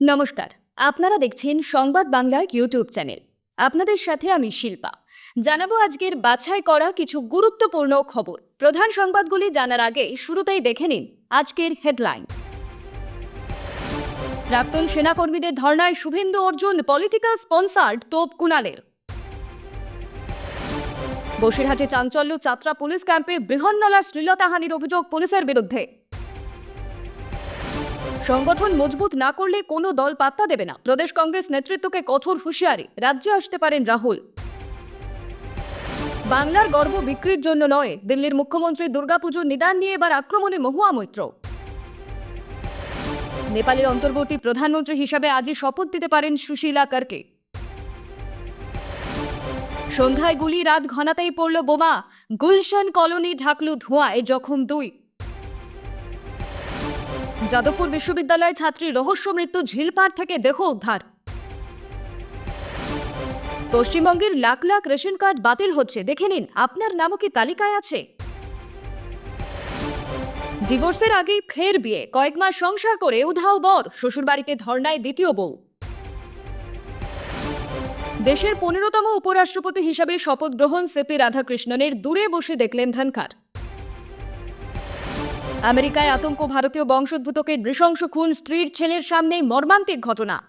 নমস্কার, আপনারা দেখছেন সংবাদ বাংলা ইউটিউব চ্যানেল। আপনাদের সাথে আমি শিল্পা। জানাব আজকের বাছাই করা কিছু গুরুত্বপূর্ণ খবর। প্রধান সংবাদগুলি জানার আগে শুরুতেই দেখে নিন আজকের হেডলাইন। প্রাক্তন সেনাকর্মীদের ধর্নায় শুভেন্দু অর্জুন পলিটিক্যাল স্পন্সার্ড তোপ কুনালের। বসিরহাটে চাঞ্চল্য, চাত্রা পুলিশ ক্যাম্পে বৃহন্নলার শ্লীলতাহানির অভিযোগ পুলিশের বিরুদ্ধে। সংগঠন মজবুত না করলে কোনো দল পাত্তা দেবে না। প্রদেশ কংগ্রেস নেতৃত্বকে কঠোর হুঁশিয়ারি। রাজ্যে আসতে পারেন রাহুল। বাংলার গর্ব বিক্রির জন্য নয়। দিল্লির মুখ্যমন্ত্রী দুর্গাপুজোর নিদান নিয়ে এবার আক্রমণে মহুয়া মৈত্র। নেপালের অন্তর্বর্তী প্রধানমন্ত্রী হিসাবে আজই শপথ দিতে পারেন সুশীলা কারকে। সন্ধ্যায় গুলি, রাত ঘনাতেই পড়ল বোমা। গুলশান কলোনি ঢাকলু ধোঁয়ায় জখম দুই। যাদবপুর বিশ্ববিদ্যালয়ের ছাত্রী রহস্য মৃত্যু ঝিলপাড় থেকে দেহ উদ্ধার। পশ্চিমবঙ্গের লাখ লাখ রেশন কার্ড বাতিল হচ্ছে। দেখে নিন, আপনার নামও কি তালিকায় আছে? ডিভোর্সের আগেই ফের বিয়ে, কয়েক মাস সংসার করে উধাও বর, শ্বশুরবাড়িতে ধর্নায় দ্বিতীয় বউ। দেশের পনেরোতম উপরাষ্ট্রপতি হিসাবে শপথ গ্রহণ সিপি রাধাকৃষ্ণনের দূরে বসে দেখলেন ধনখার। আমেরিকায় আতঙ্ক ভারতীয় বংশোদ্ভূতকে নৃশংস খুন, স্ত্রীর ছেলের সামনেই মর্মান্তিক ঘটনা।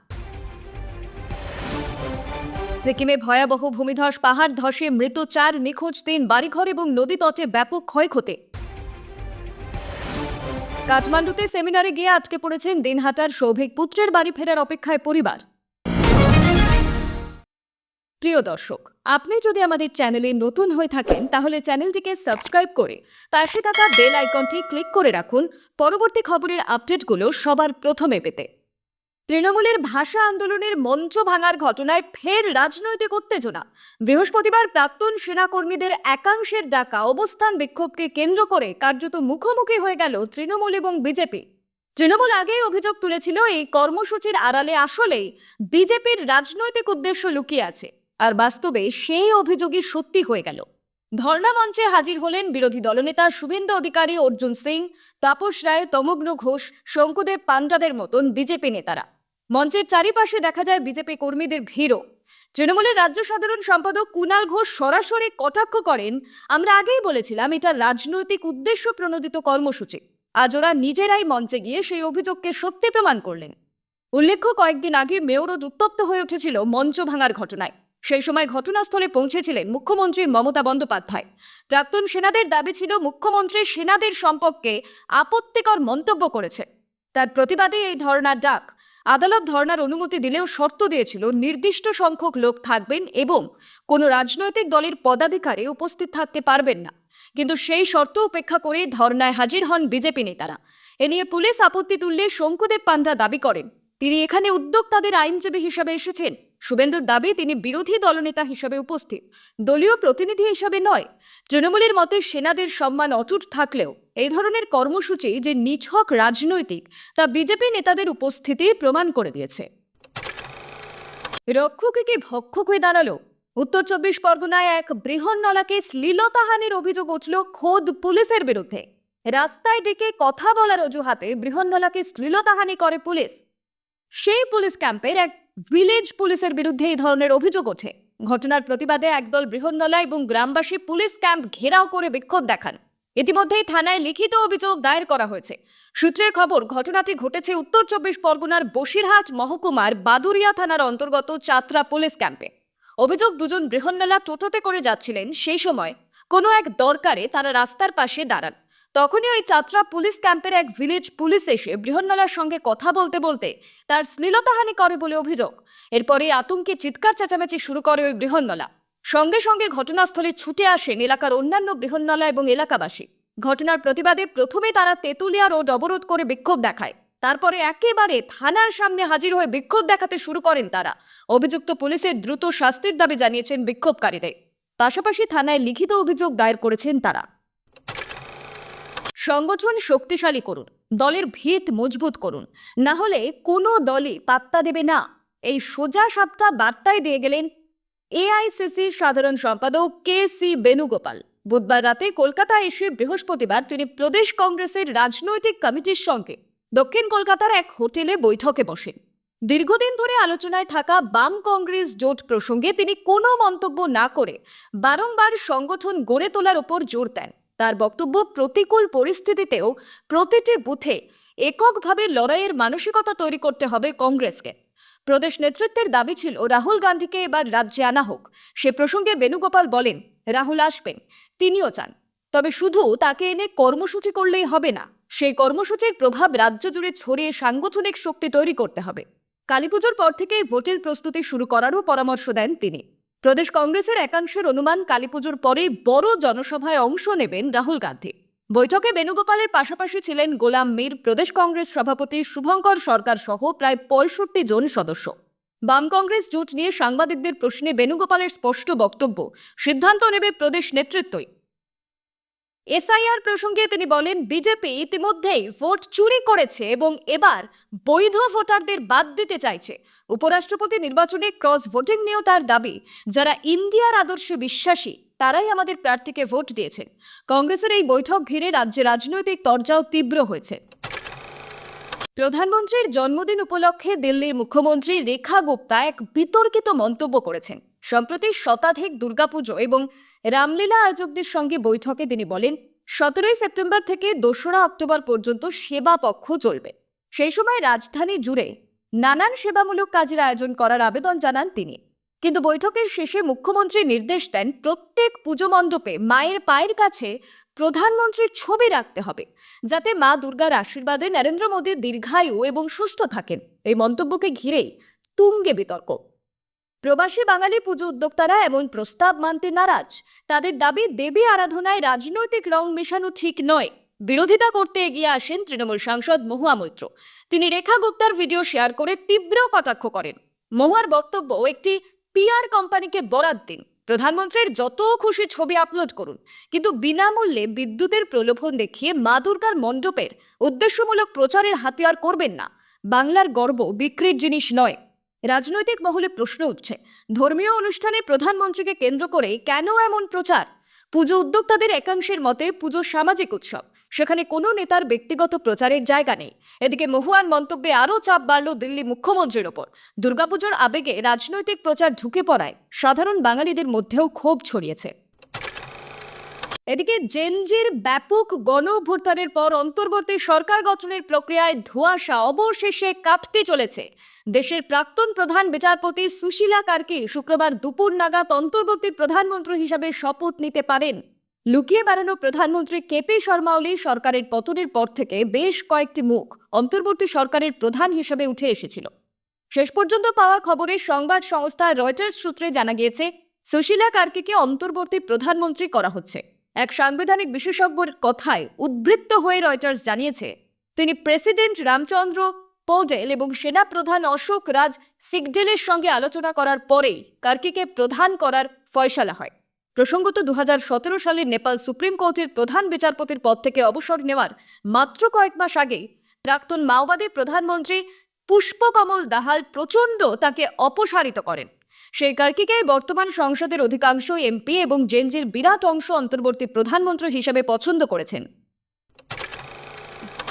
সিকিমে ভয়াবহ ভূমিধস, পাহাড় ধসে মৃত চার নিখোঁজ, তিন বাড়িঘর এবং নদী তটে ব্যাপক ক্ষয়ক্ষতি। কাঠমান্ডুতে সেমিনারে গিয়ে আটকে পড়েছেন দিনহাটার সৌভিক, পুত্রের বাড়ি ফেরার অপেক্ষায় পরিবার। প্রিয় দর্শক, আপনি যদি আমাদের চ্যানেলে নতুন হয়ে থাকেন, তাহলে চ্যানেলটিকে সাবস্ক্রাইব করে পাশে থাকা বেল আইকনটি ক্লিক করে রাখুন। পরবর্তী খবরের আপডেটগুলো সবার প্রথমে পেতে। তৃণমূলের ভাষা আন্দোলনের মঞ্চ ভাঙার ঘটনায় ফের রাজনৈতিক উত্তেজনা। বৃহস্পতিবার প্রাক্তন সেনাকর্মীদের একাংশের ডাকা অবস্থান বিক্ষোভকে কেন্দ্র করে কার্যত মুখোমুখি হয়ে গেল তৃণমূল এবং বিজেপি। তৃণমূল আগেই অভিযোগ তুলেছিল, এই কর্মসূচির আড়ালে আসলেই বিজেপির রাজনৈতিক উদ্দেশ্য লুকিয়ে আছে। আর বাস্তবে সেই অভিযোগই সত্যি হয়ে গেল। ধর্ণা মঞ্চে হাজির হলেন বিরোধী দলনেতা শুভেন্দু অধিকারী, অর্জুন সিং, তাপস রায় তমগ্ন ঘোষ, শঙ্কুদেব পান্ডাদের মতন বিজেপি নেতারা। মঞ্চের চারিপাশে দেখা যায় বিজেপি কর্মীদের ভিড়ও। তৃণমূলের রাজ্য সাধারণ সম্পাদক কুনাল ঘোষ সরাসরি কটাক্ষ করেন, আমরা আগেই বলেছিলাম এটা রাজনৈতিক উদ্দেশ্য প্রণোদিত কর্মসূচি। আজ ওরা নিজেরাই মঞ্চে গিয়ে সেই অভিযোগকে সত্যি প্রমাণ করলেন। উল্লেখ্য, কয়েকদিন আগে মেয়রও উত্তপ্ত হয়ে উঠেছিল মঞ্চ ভাঙার ঘটনায়। সেই সময় ঘটনাস্থলে পৌঁছেছিলেন মুখ্যমন্ত্রী মমতা বন্দ্যোপাধ্যায়। প্রাক্তন সেনাদের দাবি ছিল মুখ্যমন্ত্রী সেনাদের সম্পর্কে আপত্তিকর মন্তব্য করেছে। তার প্রতিবাদে এই ধর্নার ডাক। আদালত ধর্নার অনুমতি দিলেও শর্ত দিয়েছিল নির্দিষ্ট সংখ্যক লোক থাকবেন এবং কোনো রাজনৈতিক দলের পদাধিকারে উপস্থিত থাকতে পারবেন না। কিন্তু সেই শর্ত উপেক্ষা করে ধর্নায় হাজির হন বিজেপি নেতারা। এ নিয়ে পুলিশ আপত্তি তুললে শঙ্কুদেব পান্ডা দাবি করেন, তিনি এখানে উদ্যোক্তাদের আইনজীবী হিসাবে এসেছেন। শুভেন্দুর দাবি, তিনি বিরোধী দলনেতা হিসাবে উপস্থিত। দলীয় প্রতিনিধি হিসাবে নয়। তৃণমূলের মতে সেনাদের সম্মান অটুট থাকলেও এই ধরনের কর্মসূচি যে নিছক রাজনৈতিক, তা বিজেপি নেতাদের উপস্থিতি প্রমাণ করে দিয়েছে। রক্ষকে কি ভক্ষক হয়ে দাঁড়াল। উত্তর চব্বিশ পরগনায় এক বৃহন্নলাকে শ্লীলতাহানির অভিযোগ উঠল খোদ পুলিশের বিরুদ্ধে। রাস্তায় ডেকে কথা বলার অজুহাতে বৃহন্নলাকে শ্লীলতাহানি করে পুলিশ। সেই পুলিশ ক্যাম্পের এক ভিলেজ পুলিশের বিরুদ্ধে এই ধরনের অভিযোগ ওঠে। ঘটনার প্রতিবাদে একদল বৃহন্নলা এবং গ্রামবাসী পুলিশ ক্যাম্প ঘেরাও করে বিক্ষোভ দেখান। ইতিমধ্যেই থানায় লিখিত অভিযোগ দায়ের করা হয়েছে। সূত্রের খবর, ঘটনাটি ঘটেছে উত্তর চব্বিশ পরগনার বসিরহাট মহকুমার বাদুরিয়া থানার অন্তর্গত চাত্রা পুলিশ ক্যাম্পে। অভিযোগ, দুজন বৃহন্নলা টোটোতে করে যাচ্ছিলেন। সেই সময় কোনো এক দরকারে তারা রাস্তার পাশে দাঁড়ান। তখনই ওই চাত্রা পুলিশ ক্যাম্পের এক ভিলেজ পুলিশ এসে বৃহন্নলার সঙ্গে কথা বলতে বলতে তার শ্লীলতাহানি করে বলে অভিযোগ। এরপরে আতঙ্কে চিৎকার চেঁচামেচি শুরু করে ওই বৃহন্নলা। সঙ্গে সঙ্গে ঘটনাস্থলে ছুটে আসেন এলাকার অন্যান্য বৃহন্নলা এবং এলাকাবাসী। ঘটনার প্রতিবাদে প্রথমে তারা তেঁতুলিয়া রোড অবরোধ করে বিক্ষোভ দেখায়। তারপরে একেবারে থানার সামনে হাজির হয়ে বিক্ষোভ দেখাতে শুরু করেন তারা। অভিযুক্ত পুলিশের দ্রুত শাস্তির দাবি জানিয়েছেন বিক্ষোভকারীদের। পাশাপাশি থানায় লিখিত অভিযোগ দায়ের করেছেন তারা। সংগঠন শক্তিশালী করুন, দলের ভিত মজবুত করুন। না হলে কোনো দলই পাত্তা দেবে না। এই সোজা সাপটা বার্তায় দিয়ে গেলেন এআইসিসি সাধারণ সম্পাদক কে সি বেণুগোপাল। বুধবার রাতে কলকাতায় এসে বৃহস্পতিবার তিনি প্রদেশ কংগ্রেসের রাজনৈতিক কমিটির সঙ্গে দক্ষিণ কলকাতার এক হোটেলে বৈঠকে বসেন। দীর্ঘদিন ধরে আলোচনায় থাকা বাম কংগ্রেস জোট প্রসঙ্গে তিনি কোনো মন্তব্য না করে বারংবার সংগঠন গড়ে তোলার ওপর জোর দেন। তার বক্তব্য প্রতিকূল পরিস্থিতিতেও প্রতিটি বুথে এককভাবে লড়াইয়ের মানসিকতা তৈরি করতে হবে কংগ্রেসকে। প্রদেশ নেতৃত্বের দাবি ছিল, রাহুল গান্ধীকে এবার রাজ্যে আনা হোক। সে প্রসঙ্গে বেণুগোপাল বলেন, রাহুল আসবেন, তিনিও চান। তবে শুধু তাকে এনে কর্মসূচি করলেই হবে না, সেই কর্মসূচির প্রভাব রাজ্য জুড়ে ছড়িয়ে সাংগঠনিক শক্তি তৈরি করতে হবে। কালীপুজোর পর থেকেই ভোটের প্রস্তুতি শুরু করারও পরামর্শ দেন তিনি। প্রদেশ কংগ্রেসের একাংশের অনুমান কালীপুজোর পরে বড় জনসভায় অংশ নেবেন রাহুল গান্ধী। বৈঠকে বেণুগোপালের পাশাপাশি ছিলেন গোলাম মীর, প্রদেশ কংগ্রেস সভাপতি শুভঙ্কর সরকার সহ প্রায় পঁয়ষট্টি জন সদস্য। বাম কংগ্রেস জোট নিয়ে সাংবাদিকদের প্রশ্নে বেণুগোপালের স্পষ্ট বক্তব্য, সিদ্ধান্ত নেবে প্রদেশ নেতৃত্বই। এসআইআর প্রসঙ্গে তিনি বলেন, বিজেপি ইতিমধ্যেই ভোট চুরি করেছে এবং এবার বৈধ ভোটারদের বাদ দিতে চাইছে। উপরাষ্ট্রপতি নির্বাচনে ক্রস ভোটিং নিয়েও তার দাবি, যারা ইন্ডিয়ার আদর্শে বিশ্বাসী, তারাই আমাদের প্রার্থীকে ভোট দিয়েছে। কংগ্রেসের এই বৈঠক ঘিরে রাজ্যে রাজনৈতিক তরজাও তীব্র হয়েছে। প্রধানমন্ত্রীর জন্মদিন উপলক্ষে দিল্লির মুখ্যমন্ত্রী রেখা গুপ্তা এক বিতর্কিত মন্তব্য করেছেন। সম্প্রতি শতাধিক দুর্গাপুজো এবং রামলীলা আয়োজকদের সঙ্গে বৈঠকে তিনি বলেন, সতেরোই সেপ্টেম্বর থেকে দোসরা অক্টোবর পর্যন্ত সেবা পক্ষ চলবে। সেই সময় রাজধানী জুড়ে নানান সেবামূলক কাজের আয়োজন করার আবেদন জানান তিনি। কিন্তু বৈঠকের শেষে মুখ্যমন্ত্রী নির্দেশ দেন, প্রত্যেক পুজো মণ্ডপে মায়ের পায়ের কাছে প্রধানমন্ত্রীর ছবি রাখতে হবে, যাতে মা দুর্গার আশীর্বাদে নরেন্দ্র মোদী দীর্ঘায়ু এবং সুস্থ থাকেন। এই মন্তব্যকে ঘিরেই তুঙ্গে বিতর্ক। প্রবাসী বাঙালি পুজো উদ্যোক্তারা এমন প্রস্তাব মানতে নারাজ। তাদের দাবি, দেবী আরাধনায় রাজনৈতিক রং মেশানো ঠিক নয়। বিরোধিতা করতে এগিয়ে আসেন তৃণমূল সাংসদ মহুয়া মৈত্র। তিনি রেখা গুপ্তার ভিডিও শেয়ার করে তীব্র কটাক্ষ করেন। মহুয়ার বক্তব্য, একটি পিআর কোম্পানিকে বরাদ দিন। প্রধানমন্ত্রীর যত খুশি ছবি আপলোড করুন। কিন্তু বিনামূল্যে বিদ্যুতের প্রলোভন দেখিয়ে মা দুর্গার মণ্ডপের উদ্দেশ্যমূলক প্রচারের হাতিয়ার করবেন না। বাংলার গর্ব বিক্রির জিনিস নয়। রাজনৈতিক মহলে প্রশ্ন উঠছে, ধর্মীয় অনুষ্ঠানে প্রধানমন্ত্রীকে কেন্দ্র করে কেন এমন প্রচার? পুজো উদ্যোক্তাদের একাংশের মতে পুজো সামাজিক উৎসব। সেখানে কোনো নেতার ব্যক্তিগত প্রচারের জায়গা নেই। এদিকে মহুয়ার মন্তব্যে আরও চাপ বাড়ল দিল্লি মুখ্যমন্ত্রীর ওপর। দুর্গাপুজোর আবেগে রাজনৈতিক প্রচার ঢুকে পড়ায় সাধারণ বাঙালিদের মধ্যেও ক্ষোভ ছড়িয়েছে। এদিকে জেনজির ব্যাপক গণ অভ্যুত্থানের পর অন্তর্বর্তী সরকার গঠনের প্রক্রিয়ায় ধোঁয়াশা অবশেষে কাঁপতে চলেছে। দেশের প্রাক্তন প্রধান বিচারপতি সুশীলা কার্কি শুক্রবার দুপুর নাগাদ অন্তর্বর্তী প্রধানমন্ত্রী হিসাবে শপথ নিতে পারেন। লুকিয়ে বেড়ানো প্রধানমন্ত্রী কেপি শর্মা ওলি সরকারের পতনের পর থেকে বেশ কয়েকটি মুখ অন্তর্বর্তী সরকারের প্রধান হিসেবে উঠে এসেছিল। শেষ পর্যন্ত পাওয়া খবরে সংবাদ সংস্থা রয়টার্স সূত্রে জানা গিয়েছে, সুশীলা কার্কিকে অন্তর্বর্তী প্রধানমন্ত্রী করা হচ্ছে। এক সাংবিধানিক বিশেষজ্ঞর কথায় উদ্বৃত্ত হয়ে রয়টার্স জানিয়েছে, তিনি প্রেসিডেন্ট রামচন্দ্র পৌডেল এবং সেনা প্রধান অশোক রাজ সিগডেলের সঙ্গে আলোচনা করার পরেই কার্কিকে প্রধান করার ফয়সালা হয়। প্রসঙ্গত সতেরো সালের নেপাল সুপ্রিম কোর্টের প্রধান বিচারপতির পদ থেকে অবসর নেওয়ার মাত্র কয়েক মাস আগেই প্রাক্তন মাওবাদী প্রধানমন্ত্রী পুষ্পকমল দাহাল প্রচণ্ড তাকে অপসারিত করেন। সেই কার্কিকে বর্তমান সংসদের অধিকাংশ এমপি এবং জেনজির বিরাট অংশ অন্তর্বর্তী প্রধানমন্ত্রী হিসেবে পছন্দ করেছেন।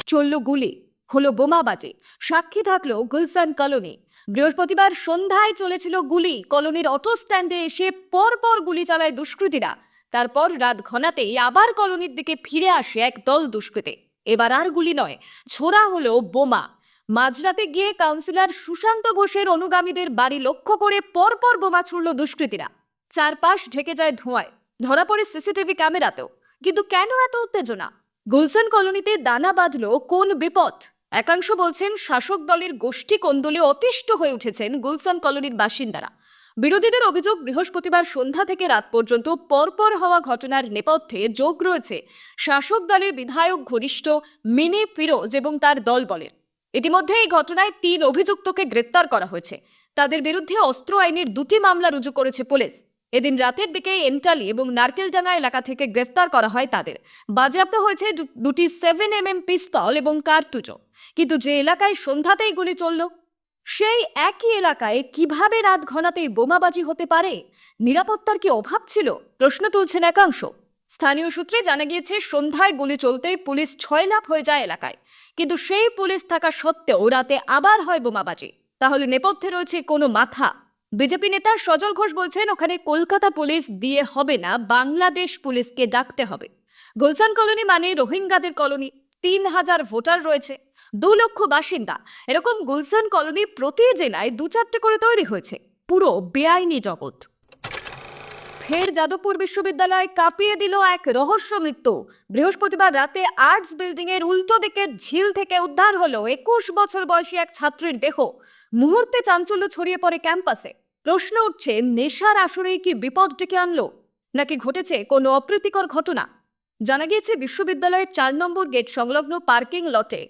চলল গুলি, হলো বোমাবাজি, সাক্ষী থাকল গুলসান কলোনি বৃহস্পতিবার সন্ধ্যায় চলেছিল গুলি। কলোনির অটো স্ট্যান্ডে এসে পরপর গুলি চালায় দুষ্কৃতীরা। তারপর রাত ঘনাতেই আবার কলোনির দিকে ফিরে আসে এক দল দুষ্কৃতী। এবার আর গুলি নয়, ছোড়া হলো বোমা। মাঝরাতে গিয়ে কাউন্সিলর সুশান্ত ঘোষের অনুগামীদের বাড়ি লক্ষ্য করে পরপর বোমা ছুড়ল দুষ্কৃতীরা। চারপাশ ঢেকে যায় ধোঁয়ায়, ধরা পড়ে সিসিটিভি ক্যামেরাতেও। কিন্তু কেন এত উত্তেজনা? গুলশান কলোনিতে দানা বাঁধল কোন বিপদ একাংশ বলছেন, শাসক দলের গোষ্ঠী কোন্দলে অতিষ্ঠ হয়ে উঠেছেন গুলসান কলোনির বাসিন্দারা। বিরোধীদের অভিযোগ, বৃহস্পতিবার সন্ধ্যা থেকে রাত পর্যন্ত পরপর হওয়া ঘটনার নেপথ্যে যোগ রয়েছে শাসক দলের বিধায়ক ঘনিষ্ঠ মিনি ফিরোজ এবং তার দল বলেন। ইতিমধ্যে এই ঘটনায় তিন অভিযুক্তকে গ্রেপ্তার করা হয়েছে। তাদের বিরুদ্ধে অস্ত্র আইনের দুটি মামলা রুজু করেছে পুলিশ। এদিন রাতের দিকে এন্টালি এবং নারকেলডাঙ্গা এলাকা থেকে গ্রেফতার করা হয় তাদের। বাজেয়াপ্ত হয়েছে দুটি সেভেন এম এম পিস্তল এবং কার্তুজও কিন্তু যে এলাকায় সন্ধ্যাতেই গুলি চলল, সেই একই এলাকায় কীভাবে রাত ঘনাতেই বোমাবাজি হতে পারে? নিরাপত্তার কি অভাব ছিল? প্রশ্ন তুলছেন একাংশ। স্থানীয় সূত্রে জানা গিয়েছে, সন্ধ্যায় গুলি চলতেই পুলিশ ছয় লাভ হয়ে যায় এলাকায়। কিন্তু সেই পুলিশ থাকা সত্ত্বেও রাতে আবার হয় বোমাবাজি। তাহলে নেপথ্যে রয়েছে কোনো মাথা। বিজেপি নেতা সজল ঘোষ বলছেন, ওখানে কলকাতা পুলিশ দিয়ে হবে না, বাংলাদেশ পুলিশকে ডাকতে হবে। গুলশান কলোনি মানে রোহিঙ্গাদের কলোনি, তিন হাজার ভোটার রয়েছে, দু লক্ষ বাসিন্দা। এরকম গুলশান কলোনি প্রতি জেলায় দু চারটে করে তৈরি হয়েছে, পুরো বেআইনি জগৎ। ফের যাদবপুর বিশ্ববিদ্যালয় কাঁপিয়ে দিল এক রহস্য মৃত্যু। বৃহস্পতিবার রাতে আর্টস বিল্ডিং এর উল্টো দিকের ঝিল থেকে উদ্ধার হলো একুশ বছর বয়সী এক ছাত্রীর দেহ। মুহূর্তে চাঞ্চল্য ছড়িয়ে পড়ে ক্যাম্পাসে। প্রশ্ন উঠছে, নেশার আসরেই কি বিপদ ডেকে আনলো? নাকি ঘটেছে কোনো অপ্রীতিকর ঘটনা? জানা গিয়েছে, বিশ্ববিদ্যালয়ের চার নম্বর গেট সংলগ্ন পার্কিং লটে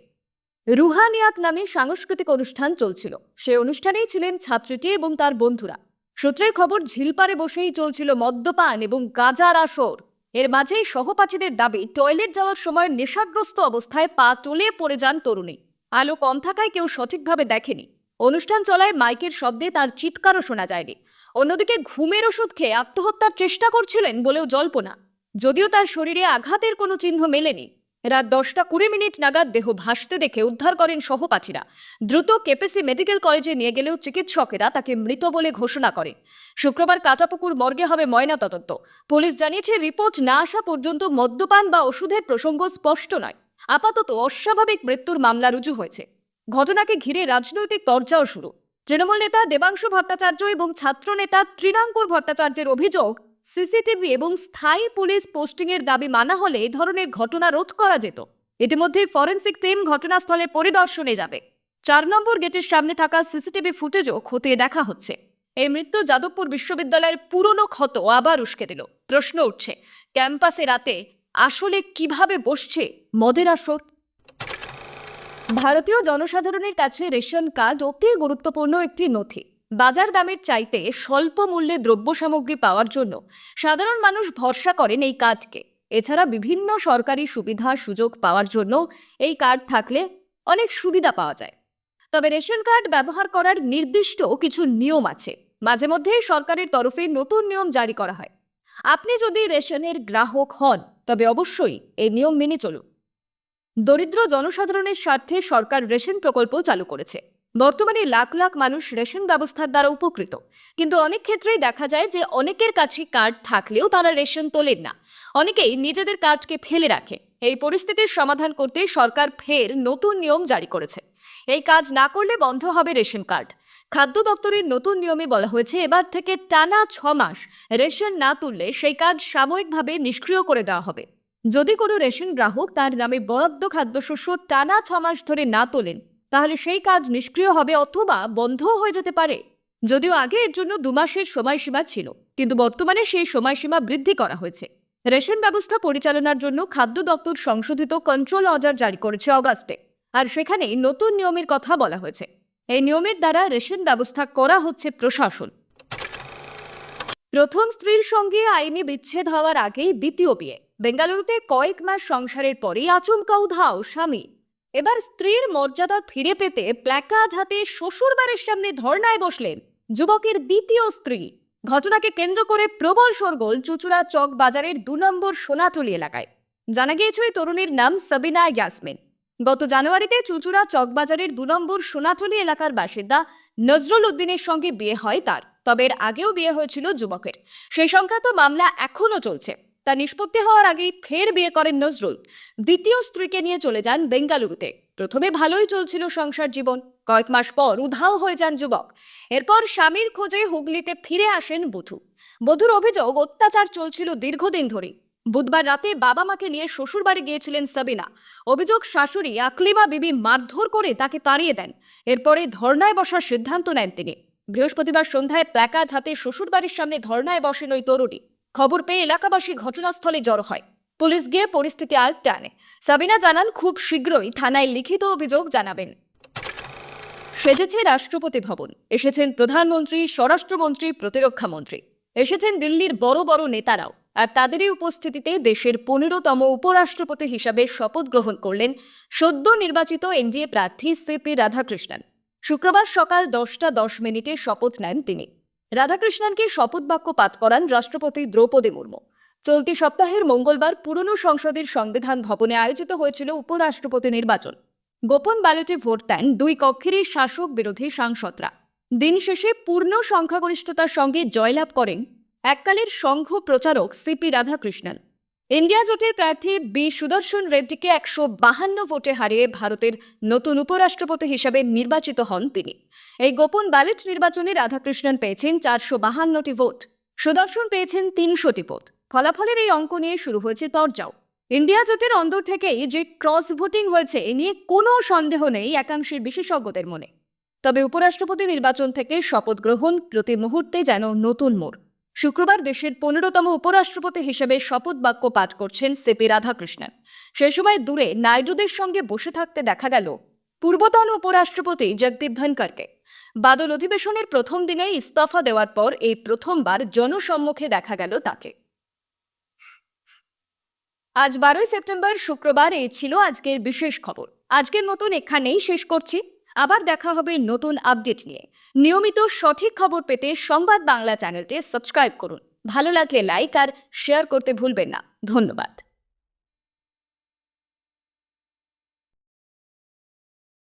রুহানিয়াত নামে সাংস্কৃতিক অনুষ্ঠান চলছিল। সে অনুষ্ঠানেই ছিলেন ছাত্রীটি এবং তার বন্ধুরা। সূত্রের খবর ঝিলপারে বসেই চলছিল মদ্যপান এবং গাজার আসর। এর মাঝেই সহপাঠীদের দাবি, টয়লেট যাওয়ার সময় নেশাগ্রস্ত অবস্থায় পা টলে পড়ে যান তরুণী। আলো কম থাকায় কেউ সঠিকভাবে দেখেনি। অনুষ্ঠান চলায় মাইকের শব্দে তার চিৎকারও শোনা যায়নি। অন্যদিকে ঘুমের ওষুধ খেয়ে আত্মহত্যার চেষ্টা করছিলেন বলেও জল্পনা। যদিও তার শরীরে আঘাতের কোনো চিহ্ন মেলেনি। রাত দশটা কুড়ি মিনিট নাগাদ দেহ ভাসতে দেখে উদ্ধার করেন সহপাঠীরা। দ্রুত কেপিসি মেডিকেল কলেজে নিয়ে গেলেও চিকিৎসকেরা তাকে মৃত বলে ঘোষণা করে শুক্রবার কাটাপুকুর মর্গে হবে ময়নাতদন্ত। পুলিশ জানিয়েছে, রিপোর্ট না আসা পর্যন্ত মদ্যপান বা ওষুধের প্রসঙ্গ স্পষ্ট নয়। আপাতত অস্বাভাবিক মৃত্যুর মামলা রুজু হয়েছে। ঘটনাকে ঘিরে রাজনৈতিক চর্চাও শুরু। তৃণমূল নেতা দেবাংশু ভট্টাচার্য এবং ছাত্র নেতা ত্রিনাঙ্কুর ভট্টাচার্যের অভিযোগ, সিসিটিভি এবং স্থায়ী পুলিশ পোস্টিংয়ের দাবি মানা হলে এই ধরনের ঘটনা রোধ করা যেত। ইতিমধ্যে ফরেন্সিক টিম ঘটনাস্থলে পরিদর্শনে যাবে। চার নম্বর গেটের সামনে থাকা সিসিটিভি ফুটেজও খতিয়ে দেখা হচ্ছে। এই মৃত্যু যাদবপুর বিশ্ববিদ্যালয়ের পুরনো ক্ষত আবার উস্কে দিল। প্রশ্ন উঠছে, ক্যাম্পাসে রাতে আসলে কীভাবে বসছে মদের আসর? ভারতীয় জনসাধারণের কাছে রেশন কার্ড অতি গুরুত্বপূর্ণ একটি নথি। বাজার দামের চাইতে স্বল্প মূল্যে দ্রব্য সামগ্রী পাওয়ার জন্য সাধারণ মানুষ ভরসা করেন এই কার্ডকে। এছাড়া বিভিন্ন সরকারি সুবিধা সুযোগ পাওয়ার জন্য এই কার্ড থাকলে অনেক সুবিধা পাওয়া যায়। তবে রেশন কার্ড ব্যবহার করার নির্দিষ্ট কিছু নিয়ম আছে। মাঝে মধ্যে সরকারের তরফে নতুন নিয়ম জারি করা হয়। আপনি যদি রেশনের গ্রাহক হন, তবে অবশ্যই এই নিয়ম মেনে চলুন। দরিদ্র জনসাধারণের স্বার্থে সরকার রেশন প্রকল্প চালু করেছে। বর্তমানে লাখ লাখ মানুষ রেশন ব্যবস্থার দ্বারা উপকৃত। কিন্তু অনেক ক্ষেত্রেই দেখা যায় যে অনেকের কাছে কার্ড থাকলেও তারা রেশন তোলেন না। অনেকেই নিজেদের কার্ডকে ফেলে রাখে। এই পরিস্থিতির সমাধান করতে সরকার ফের নতুন নিয়ম জারি করেছে। এই কাজ না করলে বন্ধ হবে রেশন কার্ড। খাদ্য দপ্তরের নতুন নিয়মে বলা হয়েছে, এবার থেকে টানা ছ মাস রেশন না তুললে সেই কার্ড সাময়িকভাবে নিষ্ক্রিয় করে দেওয়া হবে। যদি কোনো রেশন গ্রাহক তার নামে বরাদ্দ খাদ্যশস্য টানা ছ মাস ধরে না তোলেন, তাহলে সেই কাজ নিষ্ক্রিয় হবে অথবা বন্ধও হয়ে যেতে পারে। যদিও আগে এর জন্য দু মাসের সময়সীমা ছিল, কিন্তু বর্তমানে সেই সময়সীমা বৃদ্ধি করা হয়েছে। রেশন ব্যবস্থা পরিচালনার জন্য খাদ্য দপ্তর সংশোধিত কন্ট্রোল অর্ডার জারি করেছে অগাস্টে, আর সেখানে নতুন নিয়মের কথা বলা হয়েছে। এই নিয়মের দ্বারা রেশন ব্যবস্থা করা হচ্ছে প্রশাসন। প্রথম স্ত্রীর সঙ্গে আইনি বিচ্ছেদ হওয়ার আগেই দ্বিতীয় বিয়ে। বেঙ্গালুরুতে কয়েক মাস সংসারের পরেই আচমকা উধাও স্বামী। এবার স্ত্রীর মর্যাদা ফিরে পেতে প্ল্যাকার্ড হাতে শ্বশুরবাড়ির সামনে ধর্নায় বসলেন যুবকের দ্বিতীয় স্ত্রী। ঘটনাকে কেন্দ্র করে প্রবল শোরগোল চুচুড়া চক বাজারের দু নম্বর সোনাটুলি এলাকায়। জানা গিয়েছে ওই তরুণীর নাম সাবিনা ইয়াসমিন। গত জানুয়ারিতে চুচুড়া চকবাজারের দু নম্বর সোনাটুলি এলাকার বাসিন্দা নজরুল উদ্দিনের সঙ্গে বিয়ে হয় তার, তবে এর আগেও বিয়ে হয়েছিল যুবকের। সেই সংক্রান্ত মামলা এখনও চলছে। তা নিষ্পত্তি হওয়ার আগেই ফের বিয়ে করেন নজরুল। দ্বিতীয় স্ত্রীকে নিয়ে চলে যান বেঙ্গালুরুতে। প্রথমে ভালোই চলছিল সংসার জীবন। কয়েক মাস পর উধাও হয়ে যান যুবক। এরপর স্বামীর খোঁজে হুগলিতে ফিরে আসেন বধূ। বধূর অভিযোগ, অত্যাচার চলছিল দীর্ঘদিন ধরে বুধবার রাতে বাবা মাকে নিয়ে শ্বশুরবাড়ি গিয়েছিলেন সাবিনা। অভিযোগ, শাশুড়ি আকলিমা বিবি মারধর করে তাকে তাড়িয়ে দেন। এরপরে ধর্নায় বসার সিদ্ধান্ত নেন তিনি। বৃহস্পতিবার সন্ধ্যায় প্ল্যাকার্ড হাতে শ্বশুরবাড়ির সামনে ধর্নায় বসেন ওই তরুণী। খবর পেয়ে এলাকাবাসী ঘটনাস্থলে জড়ো হয়। পুলিশ গিয়ে পরিস্থিতি আয়ত্তে আনে সাবিনা জানান, খুব শীঘ্রই থানায় লিখিত অভিযোগ জানাবেন। সেজেছে রাষ্ট্রপতি ভবন। এসেছেন প্রধানমন্ত্রী, স্বরাষ্ট্রমন্ত্রী, প্রতিরক্ষা মন্ত্রী। এসেছেন দিল্লির বড় বড় নেতারাও। আর তাদেরই উপস্থিতিতে দেশের পনেরোতম উপরাষ্ট্রপতি হিসাবে শপথ গ্রহণ করলেন সদ্য নির্বাচিত এনডিএ প্রার্থী সিপি রাধাকৃষ্ণন। শুক্রবার সকাল দশটা দশ মিনিটে শপথ নেন তিনি। রাধাকৃষ্ণনকে শপথ বাক্য পাঠ করান রাষ্ট্রপতি দ্রৌপদী মুর্মু। চলতি সপ্তাহের মঙ্গলবার পুরনো সংসদের সংবিধান ভবনে আয়োজিত হয়েছিল উপরাষ্ট্রপতি নির্বাচন। গোপন ব্যালটে ভোট দেন দুই কক্ষেরই শাসক বিরোধী সাংসদরা। দিন শেষে পূর্ণ সংখ্যাগরিষ্ঠতার সঙ্গে জয়লাভ করেন এককালের সংঘ প্রচারক সিপি রাধাকৃষ্ণন। ইন্ডিয়া জোটের প্রার্থী বি সুদর্শন রেড্ডিকে একশো বাহান্ন ভোটে হারিয়ে ভারতের নতুন উপরাষ্ট্রপতি হিসেবে নির্বাচিত হন তিনি। এই গোপন ব্যালট নির্বাচনে রাধাকৃষ্ণন পেয়েছেন চারশো বাহান্নটি ভোট, সুদর্শন পেয়েছেন তিনশোটি ভোট। ফলাফলের এই অঙ্ক নিয়ে শুরু হয়েছে তরজাও। ইন্ডিয়া জোটের অন্দর থেকেই যে ক্রস ভোটিং হয়েছে, এ নিয়ে কোনো সন্দেহ নেই একাংশের বিশেষজ্ঞদের মনে। তবে উপরাষ্ট্রপতি নির্বাচন থেকে শপথ গ্রহণ প্রতি মুহূর্তে যেন নতুন মোড়। শুক্রবার দেশের পনেরোতম উপরাষ্ট্রপতি হিসেবে শপথ বাক্য পাঠ করছেন সিপি রাধাকৃষ্ণন। সে সময় দূরে নাইডুদের সঙ্গে বসে থাকতে দেখা গেল পূর্বতন উপরাষ্ট্রপতি জগদীপ ধনকরকে বাদল অধিবেশনের প্রথম দিনেই ইস্তফা দেওয়ার পর এই প্রথমবার জনসম্মুখে দেখা গেল তাকে। আজ বারোই সেপ্টেম্বর শুক্রবার, এই ছিল আজকের বিশেষ খবর। আজকের মতন এখানেই শেষ করছি। আবার দেখা হবে নতুন আপডেট নিয়ে। নিয়মিত সঠিক খবর পেতে সংবাদ বাংলা চ্যানেলটি সাবস্ক্রাইব করুন। ভালো লাগলে লাইক আর শেয়ার করতে ভুলবেন না। ধন্যবাদ।